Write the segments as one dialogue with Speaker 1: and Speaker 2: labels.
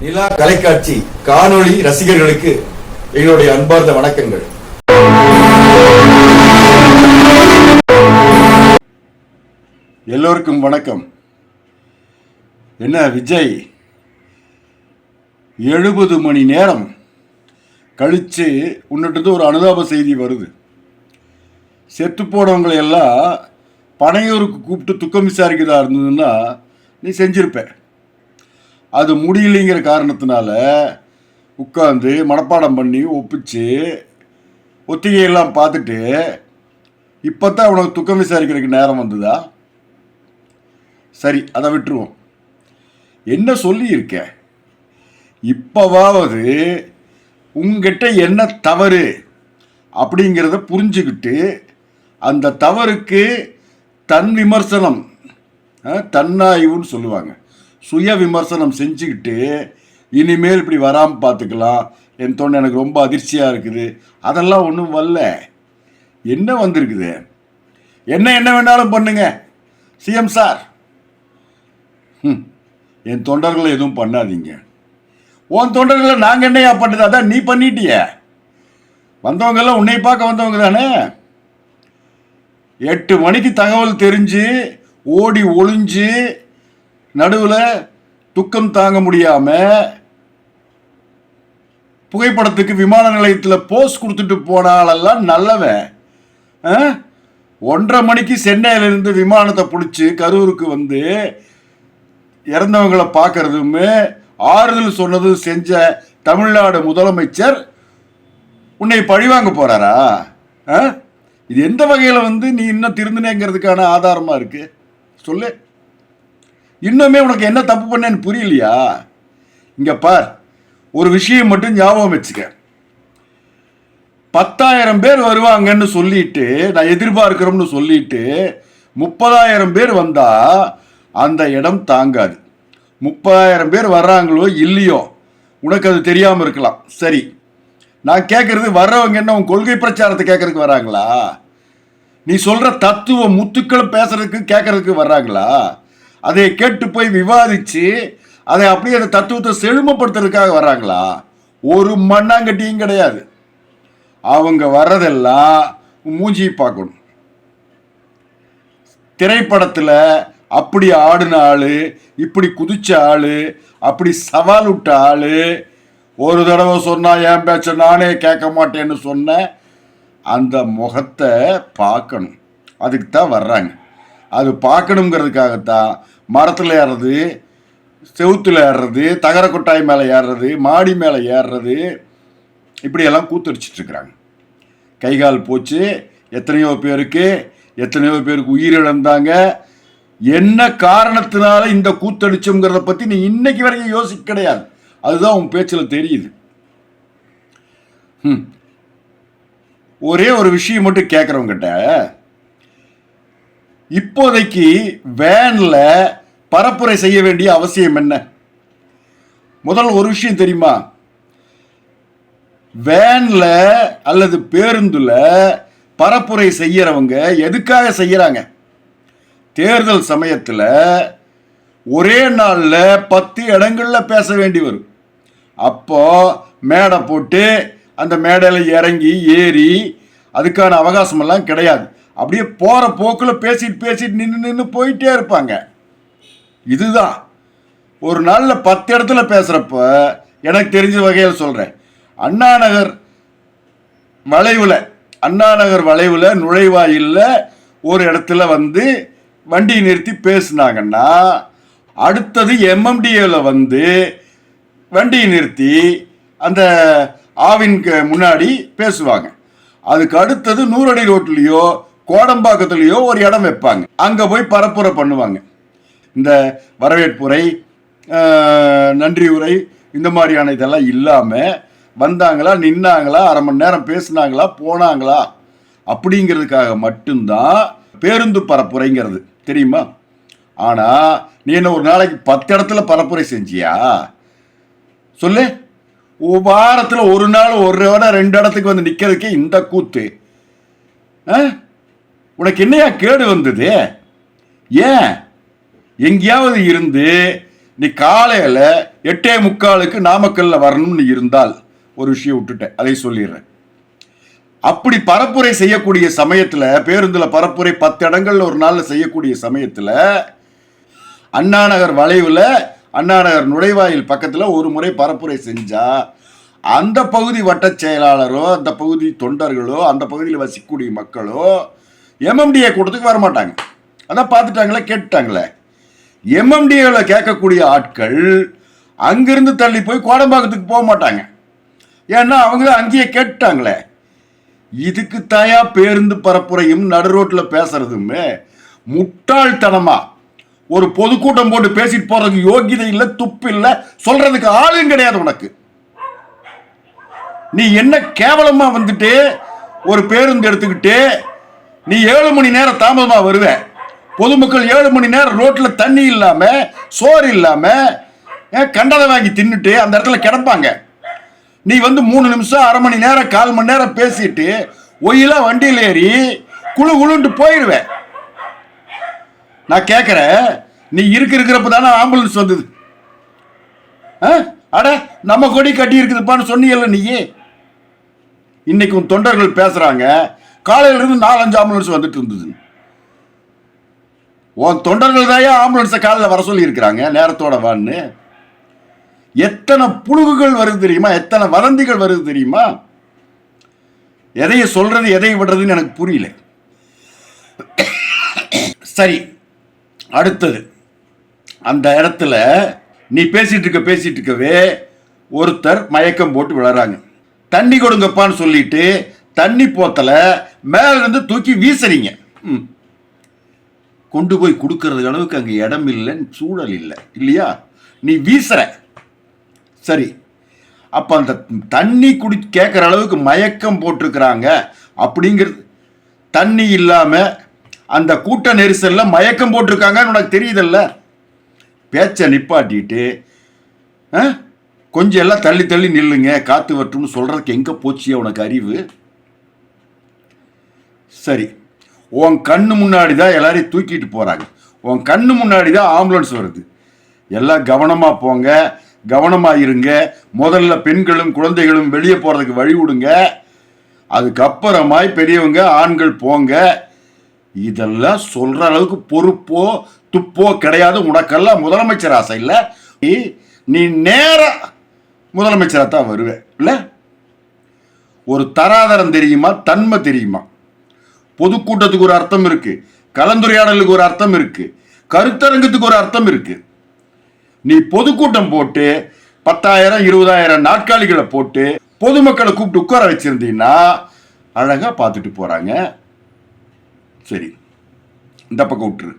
Speaker 1: நிலா கலைக்காட்சி காணொளி ரசிகர்களுக்கு எங்களுடைய அன்பார்ந்த வணக்கங்கள்.
Speaker 2: எல்லோருக்கும் வணக்கம். என்ன விஜய்? எழுபது மணி நேரம் கழித்து உன்னிட்டு ஒரு அனுதாப செய்தி வருது. செத்து போனவங்களை எல்லாம் பனையூருக்கு கூப்பிட்டு துக்கம் விசாரிக்கிறதா இருந்ததுன்னா நீ செஞ்சிருப்பேன் அது முடியலைங்கிற காரணத்தினால உட்காந்து மனப்பாடம் பண்ணி ஒப்பிச்சு ஒத்திகையெல்லாம் பார்த்துட்டு இப்போ தான் உனக்கு துக்கம் விசாரிக்கிறதுக்கு நேரம் வந்ததா? சரி அதை விட்டுருவோம். என்ன சொல்லியிருக்க? இப்போவாவது உங்ககிட்ட என்ன தவறு அப்படிங்கிறத புரிஞ்சுக்கிட்டு அந்த தவறுக்கு தன் விமர்சனம் தன்னாய்வுன்னு சொல்லுவாங்க. சுய விமர்சனம் செஞ்சுக்கிட்டு இனிமேல் இப்படி வராமல் பார்த்துக்கலாம். என் தோணு எனக்கு ரொம்ப அதிர்ச்சியாக இருக்குது. அதெல்லாம் ஒன்றும் வரல. என்ன வந்திருக்குது? என்ன என்ன வேணாலும் பண்ணுங்க. CM sir. என் தொண்டர்களை எதுவும் பண்ணாதீங்க. உன் தொண்டர்களை நாங்கள் என்னையா பண்ணுறது அதான் நீ பண்ணிட்டிய. வந்தவங்கெல்லாம் உன்னை பார்க்க வந்தவங்க தானே? எட்டு மணிக்கு தகவல் தெரிஞ்சு ஓடி ஒளிஞ்சு நடுவில் துக்கம் தாங்க முடியாமல் புகைப்படத்துக்கு விமான நிலையத்தில் போஸ் கொடுத்துட்டு போனாலெல்லாம் நல்லவன் ஆ? ஒன்றரை மணிக்கு சென்னையிலிருந்து விமானத்தை பிடிச்சி கரூருக்கு வந்து இறந்தவங்களை பார்க்கறதுமே ஆறுதல் சொன்னதும் செஞ்ச தமிழ்நாடு முதலமைச்சர் உன்னை பழிவாங்க போகிறாரா ஆ? இது எந்த வகையில் வந்து நீ இன்னும் திருந்தினேங்கிறதுக்கான ஆதாரமாக இருக்குது சொல்லு இன்னுமே உனக்கு என்ன தப்பு பண்ணேன்னு புரியலையா? இங்கே பார் ஒரு விஷயம் மட்டும் ஞாபகம் வச்சுக்க. பத்தாயிரம் பேர் வருவாங்கன்னு சொல்லிட்டு நான் எதிர்பார்க்கிறோம்னு சொல்லிட்டு முப்பதாயிரம் பேர் வந்தால் அந்த இடம் தாங்காது. முப்பதாயிரம் பேர் வர்றாங்களோ இல்லையோ உனக்கு அது தெரியாமல் இருக்கலாம். சரி நான் கேட்குறது வர்றவங்க என்ன உன் கொள்கை பிரச்சாரத்தை கேட்கறதுக்கு வராங்களா? நீ சொல்கிற தத்துவ முத்துக்களை பேசுறதுக்கு கேட்கறதுக்கு வர்றாங்களா? அதை கேட்டு போய் விவாதிச்சு அதை அப்படியே அந்த தத்துவத்தை செழுமைப்படுத்துறதுக்காக வர்றாங்களா? ஒரு மண்ணாங்கட்டியும் கிடையாது. அவங்க வர்றதெல்லாம் மூஞ்சியை பார்க்கணும். திரைப்படத்தில் அப்படி ஆடின ஆள் இப்படி குதிச்ச ஆள் அப்படி சவால் விட்ட ஆள் ஒரு தடவை சொன்னால் ஏன் பேச்ச நானே கேட்க மாட்டேன்னு சொன்ன அந்த முகத்தை பார்க்கணும். அதுக்கு தான் வர்றாங்க. அது பார்க்கணுங்கிறதுக்காகத்தான் மரத்தில் ஏறுறது செவுத்தில் ஏறுறது தகர கொட்டாய் மேலே ஏறுறது மாடி மேலே ஏறுறது இப்படியெல்லாம் கூத்தடிச்சிட்ருக்குறாங்க. கைகால் கை கால் போச்சு எத்தனையோ பேருக்கு எத்தனையோ பேருக்கு உயிரிழந்தாங்க. என்ன காரணத்தினால இந்த கூத்தடிச்சோங்கிறத பற்றி நீ இன்னைக்கு வரைக்கும் யோசிக்க கிடையாது. அதுதான் உன் பேச்சில் தெரியுது. ம். ஒரே ஒரு விஷயம் மட்டும் கேட்குறவங்கிட்ட இப்போதைக்கு வேனில் பரப்புரை செய்ய வேண்டிய அவசியம் என்ன? முதல் ஒரு விஷயம் தெரியுமா? வேனில் அல்லது பேருந்தில் பரப்புரை செய்கிறவங்க எதுக்காக செய்கிறாங்க தேர்தல் சமயத்தில் ஒரே நாளில் பத்து இடங்களில் பேச வேண்டி வரும். அப்போ மேடை போட்டு அந்த மேடையில் இறங்கி ஏறி அதுக்கான அவகாசமெல்லாம் கிடையாது. அப்படியே போகிற போக்கில் பேசிட்டு பேசிட்டு நின்று நின்று போயிட்டே இருப்பாங்க. இதுதான். ஒரு நாளில் பத்து இடத்துல பேசுகிறப்ப எனக்கு தெரிஞ்ச வகையில் சொல்கிறேன் அண்ணாநகர் வளைவில் அண்ணாநகர் வளைவில் நுழைவாயிலில் ஒரு இடத்துல வந்து வண்டியை நிறுத்தி பேசுனாங்கன்னா அடுத்தது எம்எம்டிஏவில் வந்து வண்டியை நிறுத்தி அந்த ஆவின் முன்னாடி பேசுவாங்க. அதுக்கு அடுத்தது நூறடி ரோட்லேயோ கோடம்பாக்கத்துலேயோ ஒரு இடம் வைப்பாங்க. அங்கே போய் பரப்புரை பண்ணுவாங்க. இந்த வரவேற்புரை நன்றி உரை இந்த மாதிரியான இதெல்லாம் இல்லாமல் வந்தாங்களா நின்னாங்களா அரை மணி நேரம் பேசுனாங்களா போனாங்களா அப்படிங்கிறதுக்காக மட்டும்தான் பேருந்து பரப்புரைங்கிறது. தெரியுமா? ஆனால் நீ என்ன ஒரு நாளைக்கு பத்து இடத்துல பரப்புரை செஞ்சியா? சொல்லு. வாரத்தில் ஒரு நாள் ஒரு இடம் ரெண்டு இடத்துக்கு வந்து நிற்கிறதுக்கே இந்த கூத்து. ஆ? உனக்கு என்னையா கேடு வந்தது? ஏன்? எங்கேயாவது இருந்து நீ காலையில் எட்டே முக்காலுக்கு நாமக்கல்ல வரணும்னு இருந்தால் ஒரு விஷயம் விட்டுட்டேன். அதை சொல்லிடுறேன். அப்படி பரப்புரை செய்யக்கூடிய சமயத்தில் பேருந்தில் பரப்புரை பத்து இடங்கள்ல ஒரு நாளில் செய்யக்கூடிய சமயத்தில் அண்ணாநகர் வளைவில் அண்ணாநகர் நுழைவாயில் பக்கத்தில் ஒரு முறை பரப்புரை செஞ்சா அந்த பகுதி வட்டச் செயலாளரோ அந்த பகுதி தொண்டர்களோ அந்த பகுதியில் வசிக்கக்கூடிய மக்களோ எம்எம்டிஏ கூட்டத்துக்கு வரமாட்டாங்க. அதான் பார்த்துட்டாங்களே கேட்டுட்டாங்களே. எம்எம்டிஏவில் கேட்கக்கூடிய ஆட்கள் அங்கிருந்து தள்ளி போய் கோடம்பாக்கத்துக்கு போக மாட்டாங்க. ஏன்னா அவங்க அங்கேயே கேட்டுட்டாங்களே. இதுக்கு தாயா பேருந்து பரப்புரையும் நடு ரோட்டில் பேசுறதுமே முட்டாள்தனமா. ஒரு பொதுக்கூட்டம் போட்டு பேசிட்டு போறதுக்கு யோகியதை இல்லை துப்பு இல்லை சொல்றதுக்கு ஆளும் கிடையாது உனக்கு. நீ என்ன கேவலமா வந்துட்டு ஒரு பேருந்து எடுத்துக்கிட்டு நீ ஏழு மணி நேரம் தாமதமாக வருவேன் பொதுமக்கள் ஏழு மணி நேரம் ரோட்டில் தண்ணி இல்லாமல் சோறு இல்லாமல் கண்டதை வாங்கி தின்னுட்டு அந்த இடத்துல கிடப்பாங்க. நீ வந்து மூணு நிமிஷம் அரை மணி நேரம் கால் மணி நேரம் பேசிட்டு ஒயிலாக வண்டியில் ஏறி குழு குழுன்ட்டு போயிடுவேன் நான் கேட்குறேன் நீ இருக்க இருக்கிறப்ப தானே ஆம்புலன்ஸ் வந்தது. ஆ? அட நம்ம கொடி கட்டி இருக்குதுப்பான்னு சொன்னீங்கல்ல நீயே. இன்னைக்கு உன் தொண்டர்கள் பேசுகிறாங்க காலையிலிருந்து நாலஞ்சு ஆம்புலன்ஸ் வந்துட்டு இருந்தது. உன் தொண்டர்கள் தான் ஆம்புலன்ஸை காலையில் வர சொல்லி இருக்கிறாங்க நேரத்தோட வான்னு. எத்தனை புழுகுகள் வருது தெரியுமா? எத்தனை வதந்திகள் வருது தெரியுமா? எதையை சொல்றது எதை விடுறதுன்னு எனக்கு புரியல. சரி அடுத்தது. அந்த இடத்துல நீ பேசிட்டு இருக்க பேசிட்டு இருக்கவே ஒருத்தர் மயக்கம் போட்டு விளறாங்க தண்ணி கொடுங்கப்பான்னு சொல்லிட்டு தண்ணி போத்தலை மேலேருந்து தூக்கி வீசுறீங்க. ம். கொண்டு போய் கொடுக்கறது அளவுக்கு அங்கே இடம் இல்லைன்னு சூழல் இல்லை. இல்லையா? நீ வீசுற. சரி. அப்போ அந்த தண்ணி குடி கேட்குற அளவுக்கு மயக்கம் போட்டிருக்கிறாங்க. அப்படிங்கிறது தண்ணி இல்லாமல் அந்த கூட்ட நெரிசலில் மயக்கம் போட்டிருக்காங்கன்னு உனக்கு தெரியுதல்ல? பேச்சை நிப்பாட்டிட்டு ஆ? கொஞ்சம் எல்லாம் தள்ளி தள்ளி நில்லுங்க. காற்று வரட்டும்னு சொல்கிறதுக்கு எங்கே போச்சு உனக்கு அறிவு? சரி. உன் கண்ணு முன்னாடி தான் எல்லாரையும் தூக்கிட்டு போகிறாங்க உன் கண்ணு முன்னாடி தான் ஆம்புலன்ஸ் வருது. எல்லாம் கவனமாக போங்க. கவனமாக இருங்க. முதல்ல பெண்களும் குழந்தைகளும் வெளியே போகிறதுக்கு வழி விடுங்க. அதுக்கப்புறமாய் பெரியவங்க ஆண்கள் போங்க. இதெல்லாம் சொல்கிற அளவுக்கு பொறுப்போ துப்போ கிடையாது. உனக்கெல்லாம் முதலமைச்சர் ஆசை இல்லை. நீ- நேராக முதலமைச்சராக தான் வருவேன் இல்லை? ஒரு தராதரம் தெரியுமா? தன்மை தெரியுமா? பொதுக்கூட்டத்துக்கு ஒரு அர்த்தம் இருக்கு. கலந்துரையாடலுக்கு ஒரு அர்த்தம் இருக்கு. கருத்தரங்கத்துக்கு ஒரு அர்த்தம் இருக்கு. நீ பொதுக்கூட்டம் போட்டு பத்தாயிரம் இருபதாயிரம் நாட்காலிகளை போட்டு பொதுமக்களை கூப்பிட்டு உட்கார வச்சிருந்தீங்கன்னா அழகா பார்த்துட்டு போறாங்க. சரி இந்த பக்கம் விட்டுரு.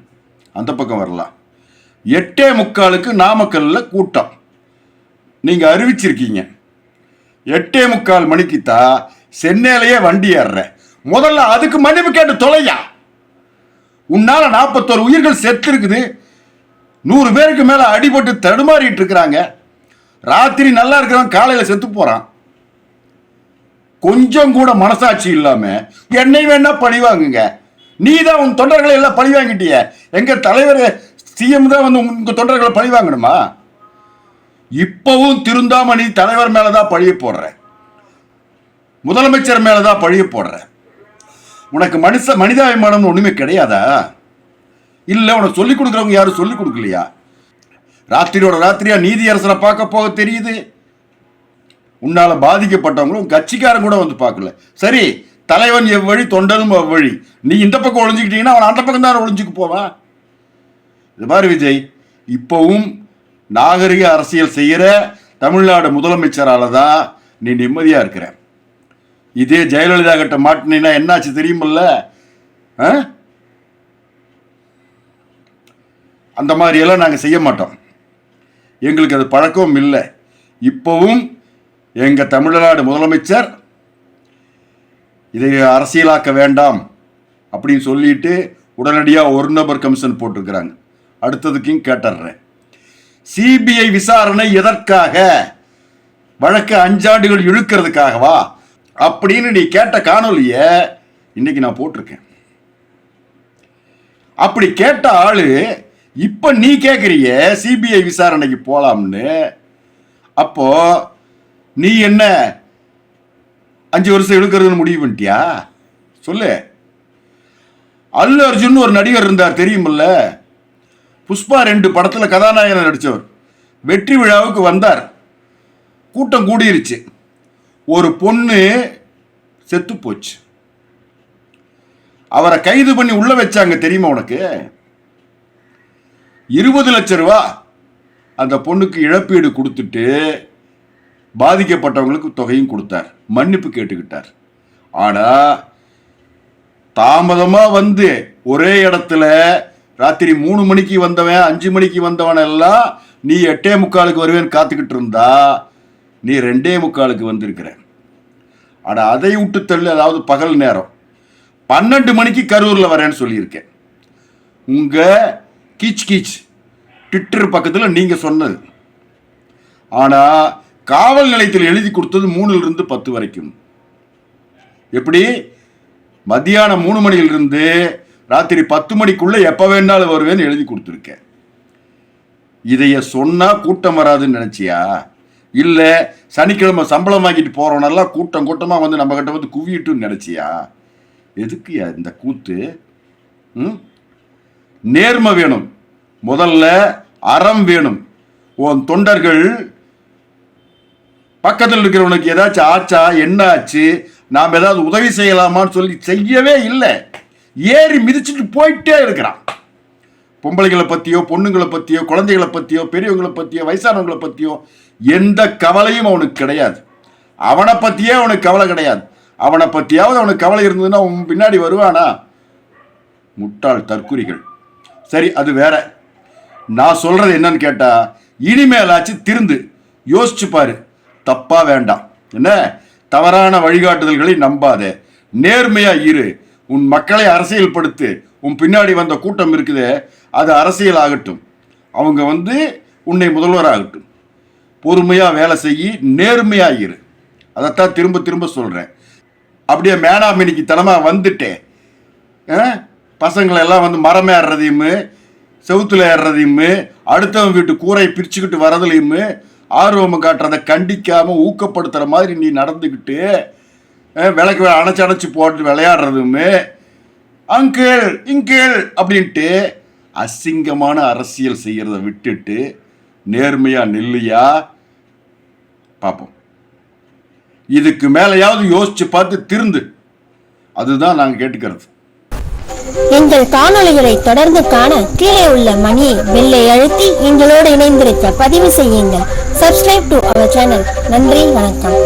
Speaker 2: அந்த பக்கம் வரலாம். எட்டே முக்காலுக்கு நாமக்கல்ல கூட்டம். நீங்க அறிவிச்சிருக்கீங்க. எட்டே முக்கால் மணிக்கு தான் சென்னையிலேயே வண்டி ஏறுறேன் முதல்ல அதுக்கு மன்னிப்பு கேட்டு தொலையா? உன்னால நாற்பத்தோரு உயிர்கள் செத்து இருக்குது நூறு பேருக்கு மேல அடிபட்டு தடுமாறிட்டு இருக்கிறாங்க. ராத்திரி நல்லா இருக்கிறவன் காலையில செத்து போறான். கொஞ்சம் கூட மனசாட்சி இல்லாம என்னை வேணா பழி வாங்குங்க. நீ தான் உன் தொண்டர்களை எல்லாம் பழி வாங்கிட்டிய. எங்க தலைவர் சிஎம் தான் வந்து உங்க தொண்டர்களை பழி வாங்கணுமா? இப்பவும் திருந்தாம நீ தலைவர் மேலதான் பழிய போடுற. முதலமைச்சர் மேலதான் பழிய போடுற. உனக்கு மனுஷ மனிதாபிமானம் ஒண்ணுமே கிடையாதா? இல்லை உனக்கு சொல்லிக் கொடுக்குறவங்க யாரும் சொல்லிக் கொடுக்கலையா? ராத்திரியோட ராத்திரியா நீதியரசரை பார்க்க போக தெரியுது. உன்னால பாதிக்கப்பட்டவங்களும் கட்சிக்காரன் கூட வந்து பார்க்கல. சரி தலைவன் எவ்வழி தொண்டனும் எவ்வழி? நீ இந்த பக்கம் ஒழிஞ்சுக்கிட்டீங்கன்னா அவன் அந்த பக்கம் தான் ஒழிஞ்சுக்கு போவான் இது மாதிரி விஜய் இப்போவும் நாகரிக அரசியல் செய்கிற தமிழ்நாடு முதலமைச்சரால தான் நீ நிம்மதியாக இருக்கிற. இதே ஜெயலலிதா கிட்ட மாட்டினீங்கன்னா என்னாச்சு தெரியுமில்ல? ஆ? அந்த மாதிரியெல்லாம் நாங்கள் செய்ய மாட்டோம். எங்களுக்கு அது பழக்கமும் இல்லை. இப்போவும் எங்கள் தமிழ்நாடு முதலமைச்சர் இதை அரசியலாக்க வேண்டாம் அப்படின்னு சொல்லிட்டு உடனடியாக ஒரு நபர் கமிஷன் போட்டிருக்கிறாங்க. அடுத்ததுக்கும் கேட்டுடுறேன். சிபிஐ விசாரணை எதற்காக? வழக்கு அஞ்சாண்டுகள் இழுக்கிறதுக்காகவா? அப்படின்னு நீ கேட்ட காணொலிய இன்னைக்கு நான் போட்டிருக்கேன். அப்படி கேட்ட ஆளு இப்ப நீ கேக்குறிய சிபிஐ விசாரணைக்கு போலாம்னு. அப்போ நீ என்ன அஞ்சு வருஷம் எடுக்கிறதுன்னு முடிவு பண்ணிட்டியா? சொல்லு. அல்லு அர்ஜுன் ஒரு நடிகர் இருந்தார் தெரியுமில்ல? புஷ்பா ரெண்டு படத்துல கதாநாயகன் நடித்தவர் வெற்றி விழாவுக்கு வந்தார். கூட்டம் கூடிருச்சு. ஒரு பொண்ணு செத்து போச்சு. அவரை கைது பண்ணி உள்ள வச்சாங்க தெரியுமா உனக்கு? இருபது லட்சம் ரூபா அந்த பொண்ணுக்கு இழப்பீடு கொடுத்துட்டு பாதிக்கப்பட்டவங்களுக்கு தொகையும் கொடுத்தார். மன்னிப்பு கேட்டுக்கிட்டார். ஆனா தாமதமா வந்து ஒரே இடத்துல ராத்திரி மூணு மணிக்கு வந்தவன் அஞ்சு மணிக்கு வந்தவன் எல்லாம் நீ எட்டே முக்காலுக்கு வருவேன்னு காத்துக்கிட்டு இருந்தா நீ ரெண்டே முக்காலுக்கு வந்திருக்கிற. அட அதை விட்டு தள்ளு அதாவது பகல் நேரம். பன்னெண்டு மணிக்கு கரூரில் வரேன்னு சொல்லியிருக்கேன். உங்கள் கீச் கீச் ட்விட்டர் பக்கத்தில் நீங்கள் சொன்னது. ஆனால் காவல் நிலையத்தில் எழுதி கொடுத்தது மூணுலேருந்து பத்து வரைக்கும். எப்படி? மத்தியானம் மூணு மணியிலிருந்து ராத்திரி பத்து மணிக்குள்ளே எப்போ வேணாலும் வருவேன்னு எழுதி கொடுத்துருக்கேன். இதைய சொன்னால் கூட்டம் வராதுன்னு நினச்சியா? இல்லை சனிக்கிழமை சம்பளம் வாங்கிட்டு போகிறவனெல்லாம் கூட்டம் கூட்டமாக வந்து நம்ம கிட்ட வந்து குவியிட்டுன்னு நினச்சியா? எதுக்குயா இந்த கூத்து? ம்? நேர்மை வேணும். முதல்ல அறம் வேணும். உன் தொண்டர்கள் பக்கத்தில் இருக்கிறவனுக்கு ஏதாச்சும் ஆச்சா என்ன ஆச்சு? நாம் ஏதாவது உதவி செய்யலாமான்னு சொல்லி செய்யவே இல்லை. ஏறி மிதிச்சுட்டு போயிட்டே இருக்கிறான். பொம்பளைகளை பற்றியோ பொண்ணுங்களை பற்றியோ குழந்தைகளை பற்றியோ பெரியவங்களை பற்றியோ வயசானவங்களை பற்றியோ எந்த கவலையும் அவனுக்கு கிடையாது. அவனை பற்றியே அவனுக்கு கவலை கிடையாது. அவனை பற்றியாவது அவனுக்கு கவலை இருந்ததுன்னா அவன் பின்னாடி வருவானா? முட்டாள் தற்குறிகள் சரி அது வேற. நான் சொல்றது என்னன்னு கேட்டா இனிமேலாச்சு திருந்து யோசிச்சு பாரு. தப்பா வேண்டாம். என்ன? தவறான வழிகாட்டுதல்களை நம்பாதே. நேர்மையா இரு. உன் மக்களை அரசியல்படுத்து. உன் பின்னாடி வந்த கூட்டம் இருக்குதே அது அரசியல் ஆகட்டும் அவங்க வந்து உன்னை முதல்வர் ஆகட்டும் பொறுமையாக வேலை செய்யி நேர்மையாக இரு அதைத்தான் திரும்ப திரும்ப சொல்கிறேன் அப்படியே மேனாமினிக்கு தனமாக வந்துட்டேன் ஆ? பசங்களை எல்லாம் வந்து மரம் ஏறுறதையும் செவுத்தில் ஏறுறதையும் அடுத்தவன் வீட்டு கூரை பிரிச்சுக்கிட்டு வரதுலையும் ஆர்வம் காட்டுறதை கண்டிக்காமல் ஊக்கப்படுத்துகிற மாதிரி நீ நடந்துக்கிட்டு விளக்கு அணைச்சி அணைச்சி போட்டு விளையாடுறதும் அங்கிள் இங்கிள் அப்படின்ட்டு அசிங்கமான அரசியல் செய்கிறத விட்டுட்டு நேர்மையாக நில்லையா பார்ப்போம். இதுக்கு மேலையாவது யோசிச்சு பார்த்து திருந்து. அதுதான் நாங்கள் கேட்டுக்கிறது.
Speaker 3: எங்கள் காணொலிகளை தொடர்ந்து காண கீழே உள்ள மணியை வெள்ளை அழுத்தி எங்களோடு இணைந்திருக்க பதிவு செய்யுங்கள். சப்ஸ்கிரைப் டு அவர் சேனல் நன்றி வணக்கம்.